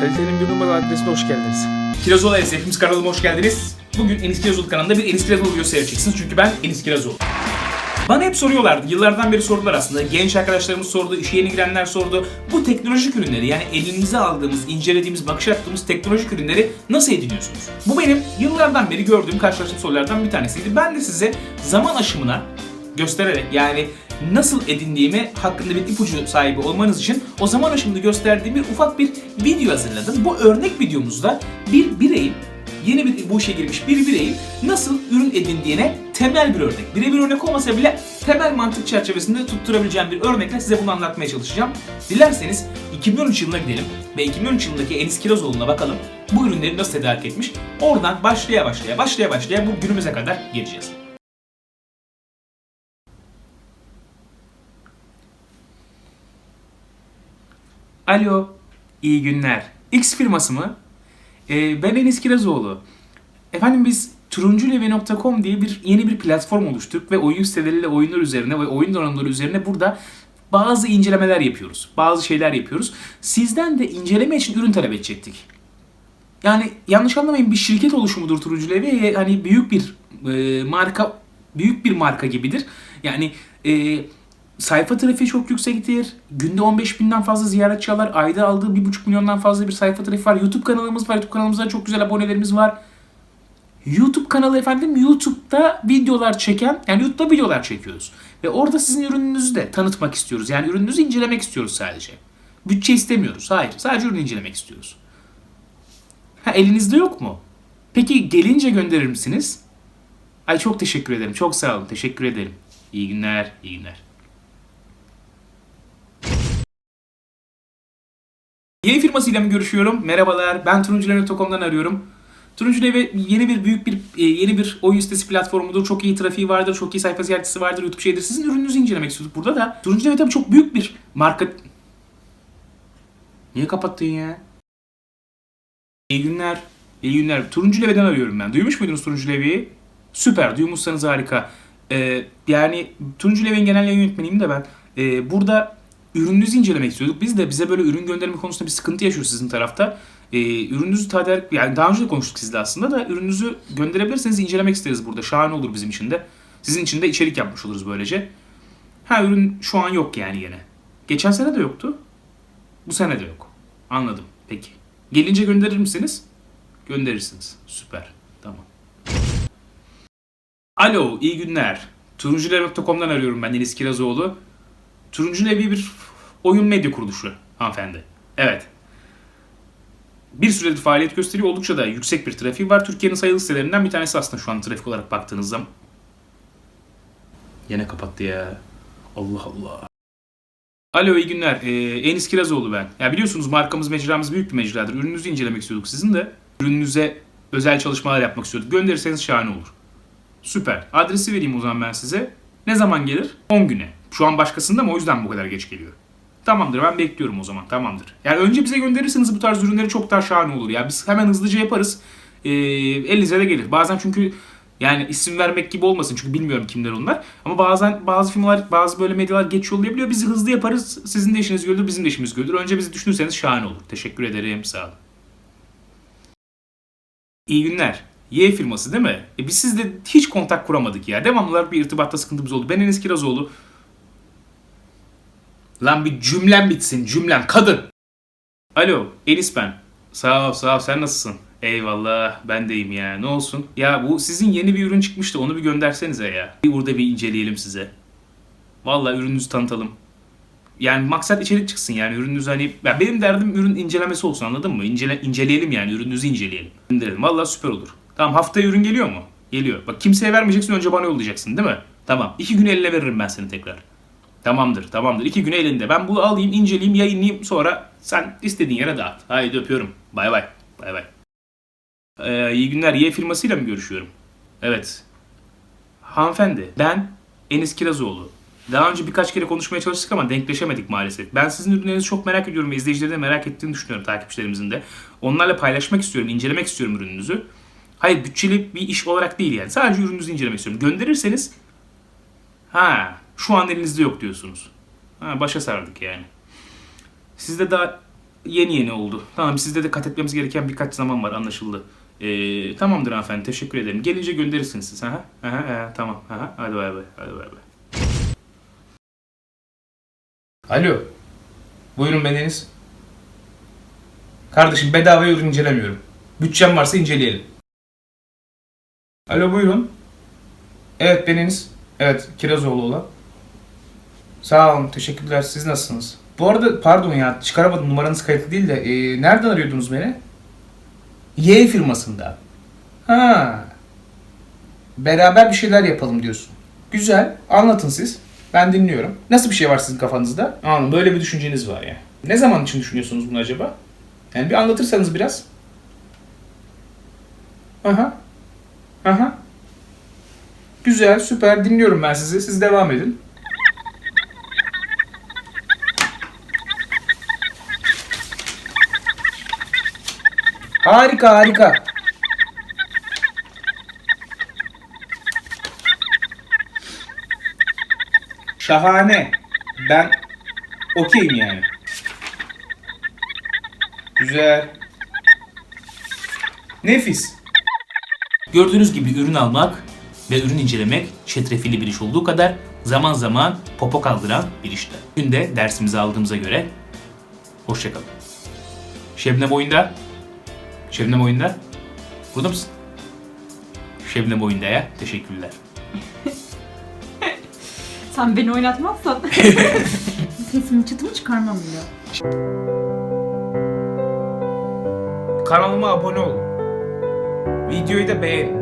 Kalitenin bir numaralı adresine hoş geldiniz. Kirazoğlu Ailesi hepimiz kanalıma hoş geldiniz. Bugün Enis Kirazoğlu kanalında bir Enis Kirazoğlu videosu seyredeceksiniz çünkü ben Enis Kirazoğlu. Bana hep soruyorlardı, yıllardan beri sordular aslında. Genç arkadaşlarımız sordu, işe yeni girenler sordu. Bu teknolojik ürünleri yani elimize aldığımız, incelediğimiz, bakış attığımız teknolojik ürünleri nasıl ediniyorsunuz? Bu benim yıllardan beri gördüğüm, karşılaştığım sorulardan bir tanesiydi. Ben de size zaman aşımına göstererek yani nasıl edindiğimi hakkında bir ipucu sahibi olmanız için o zaman aşımını gösterdiğim bir ufak bir video hazırladım. Bu örnek videomuzda bir bireyin yeni bir bu işe girmiş bir bireyin nasıl ürün edindiğine temel bir örnek. Birebir örnek olmasa bile temel mantık çerçevesinde tutturabileceğim bir örnekle size bunu anlatmaya çalışacağım. Dilerseniz 2013 yılına gidelim ve 2013 yılındaki Enis Kirazoğlu'na bakalım bu ürünleri nasıl tedarik etmiş. Oradan başlaya başlaya başlaya başlaya bu günümüze kadar geleceğiz. Alo, iyi günler. X firması mı? Ee, ben Enis Kirazoğlu. Efendim biz turunculevi.com diye bir yeni bir platform oluşturduk ve oyun siteleriyle oyunlar üzerine ve oyun donanımları üzerine burada bazı incelemeler yapıyoruz. Bazı şeyler yapıyoruz. Sizden de inceleme için ürün talep edecektik. Yani yanlış anlamayın bir şirket oluşumudur Turuncu Levi. Hani büyük bir e, marka büyük bir marka gibidir. Yani e, sayfa trafiği çok yüksektir. Günde 15 binden fazla ziyaretçi alır. Ayda aldığı 1,5 milyondan fazla bir sayfa trafiği var. YouTube kanalımız var. YouTube kanalımızda çok güzel abonelerimiz var. YouTube kanalı efendim YouTube'da videolar çeken yani YouTube'da videolar çekiyoruz. Ve orada sizin ürününüzü de tanıtmak istiyoruz. Yani ürününüzü incelemek istiyoruz sadece. Bütçe istemiyoruz. Hayır. Sadece ürünü incelemek istiyoruz. Ha elinizde yok mu? Peki gelince gönderir misiniz? Ay çok teşekkür ederim. Çok sağ olun. Teşekkür ederim. İyi günler. iyi günler. Yeni firmasıyla mı görüşüyorum? Merhabalar. Ben turunculev.com'dan arıyorum. Turunculev yeni bir büyük bir e, yeni bir oyun sitesi platformudur. Çok iyi trafiği vardır, çok iyi sayfa ziyaretçisi vardır, YouTube şeydir. Sizin ürününüzü incelemek istiyorduk burada da. Turunculev tabii çok büyük bir marka. Niye kapattın ya? İyi günler. İyi günler. Turuncu Levi'den arıyorum ben. Duymuş muydunuz Turuncu Levi'yi? Süper. Duymuşsanız harika. Ee, yani Turuncu Levi'nin genel yayın yönetmeniyim de ben. Ee, burada ürününüzü incelemek istiyorduk. Biz de bize böyle ürün gönderme konusunda bir sıkıntı yaşıyoruz sizin tarafta. Ee, ürününüzü tedarik, yani daha önce de konuştuk sizle aslında da ürününüzü gönderebilirseniz incelemek isteriz burada. Şahane olur bizim için de. Sizin için de içerik yapmış oluruz böylece. Ha ürün şu an yok yani yine. Geçen sene de yoktu. Bu sene de yok. Anladım. Peki. Gelince gönderir misiniz? Gönderirsiniz. Süper. Tamam. Alo, iyi günler. Turunculev.com'dan arıyorum ben Deniz Kirazoğlu. Turunculevi bir oyun medya kuruluşu hanımefendi. Evet. Bir süredir faaliyet gösteriyor. Oldukça da yüksek bir trafiği var. Türkiye'nin sayılı sitelerinden bir tanesi aslında şu an trafik olarak baktığınız zaman. Yine kapattı ya. Allah Allah. Alo iyi günler. Ee, Enis Kirazoğlu ben. Ya biliyorsunuz markamız mecramız büyük bir mecradır. Ürününüzü incelemek istiyorduk sizin de. Ürününüze özel çalışmalar yapmak istiyorduk. Gönderirseniz şahane olur. Süper. Adresi vereyim o zaman ben size. Ne zaman gelir? 10 güne. Şu an başkasında mı o yüzden bu kadar geç geliyor. Tamamdır ben bekliyorum o zaman tamamdır. Yani önce bize gönderirseniz bu tarz ürünleri çok daha şahane olur. Ya biz hemen hızlıca yaparız. Ee, elinize de gelir. Bazen çünkü yani isim vermek gibi olmasın çünkü bilmiyorum kimler onlar. Ama bazen bazı firmalar, bazı böyle medyalar geç yollayabiliyor. Biz hızlı yaparız. Sizin de işiniz görülür, bizim de işimiz görülür. Önce bizi düşünürseniz şahane olur. Teşekkür ederim. Sağ olun. İyi günler. Y firması değil mi? E biz sizle hiç kontak kuramadık ya. Devamlı bir irtibatta sıkıntımız oldu. Ben Enes Kirazoğlu. Lan bir cümlem bitsin. Cümlem. Kadın. Alo. Enis ben. Sağ ol sağ ol. Sen nasılsın? Eyvallah ben deyim ya ne olsun. Ya bu sizin yeni bir ürün çıkmıştı onu bir göndersenize ya. Bir burada bir inceleyelim size. Vallahi ürününüzü tanıtalım. Yani maksat içerik çıksın yani ürününüz hani ya benim derdim ürün incelemesi olsun anladın mı? İncele, inceleyelim yani ürününüzü inceleyelim. Gönderelim vallahi süper olur. Tamam haftaya ürün geliyor mu? Geliyor. Bak kimseye vermeyeceksin önce bana yollayacaksın değil mi? Tamam. İki gün eline veririm ben seni tekrar. Tamamdır tamamdır. İki gün elinde. Ben bunu alayım inceleyeyim yayınlayayım sonra sen istediğin yere dağıt. Haydi öpüyorum. Bay bay. Bay bay. Ee, iyi günler. Y firmasıyla mı görüşüyorum? Evet. Hanımefendi, ben Enis Kirazoğlu. Daha önce birkaç kere konuşmaya çalıştık ama denkleşemedik maalesef. Ben sizin ürünlerinizi çok merak ediyorum ve izleyicilerin de merak ettiğini düşünüyorum takipçilerimizin de. Onlarla paylaşmak istiyorum, incelemek istiyorum ürününüzü. Hayır bütçeli bir iş olarak değil yani. Sadece ürününüzü incelemek istiyorum. Gönderirseniz ha şu an elinizde yok diyorsunuz. Ha başa sardık yani. Sizde daha yeni yeni oldu. Tamam sizde de kat etmemiz gereken birkaç zaman var anlaşıldı. Ee, tamamdır hanımefendi teşekkür ederim. Gelince gönderirsiniz siz. Aha, aha, aha, tamam. Aha, hadi bay bay. Hadi bay bay. Alo. Buyurun ben Deniz. Kardeşim bedava ürün incelemiyorum. Bütçem varsa inceleyelim. Alo buyurun. Evet ben Deniz. Evet Kirazoğlu olan. Sağ olun teşekkürler siz nasılsınız? Bu arada pardon ya çıkaramadım numaranız kayıtlı değil de e, nereden arıyordunuz beni? Y firmasında. Ha. Beraber bir şeyler yapalım diyorsun. Güzel. Anlatın siz. Ben dinliyorum. Nasıl bir şey var sizin kafanızda? Anladım. Böyle bir düşünceniz var yani. Ne zaman için düşünüyorsunuz bunu acaba? Yani bir anlatırsanız biraz. Aha. Aha. Güzel, süper. Dinliyorum ben sizi. Siz devam edin. Harika, harika. Şahane. Ben okeyim yani. Güzel. Nefis. Gördüğünüz gibi ürün almak ve ürün incelemek çetrefilli bir iş olduğu kadar zaman zaman popo kaldıran bir işte. Bugün de dersimizi aldığımıza göre hoşçakalın. Şebnem oyunda. Şebnem oyunda. Burada mısın? Şebnem oyunda ya. Teşekkürler. Sen beni oynatmazsan sesimi çıtımı çıkarmam bile. Kanalıma abone olun. Videoyu da beğenin.